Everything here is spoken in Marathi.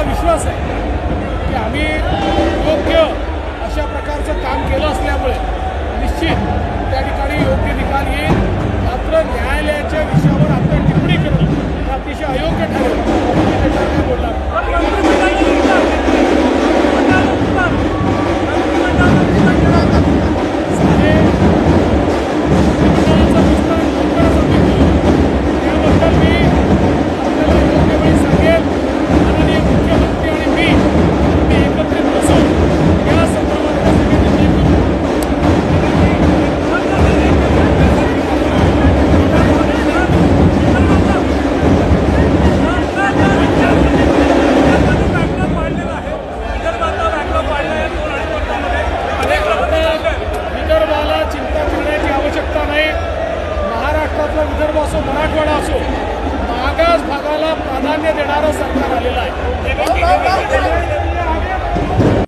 मला विश्वास आहे की आम्ही योग्य अशा प्रकारचं काम केलं असल्यामुळे निश्चित त्या ठिकाणी योग्य निकाल येईल. मात्र न्यायालयाच्या विषयावर आपण टिप्पणी करणं हे अतिशय अयोग्य ठरेल. मी त्याच्यावर लवकरच आम्ही त्याबद्दल मी असो मराठवाडा असो मागास भागाला प्राधान्य देणारं सरकार आलेलं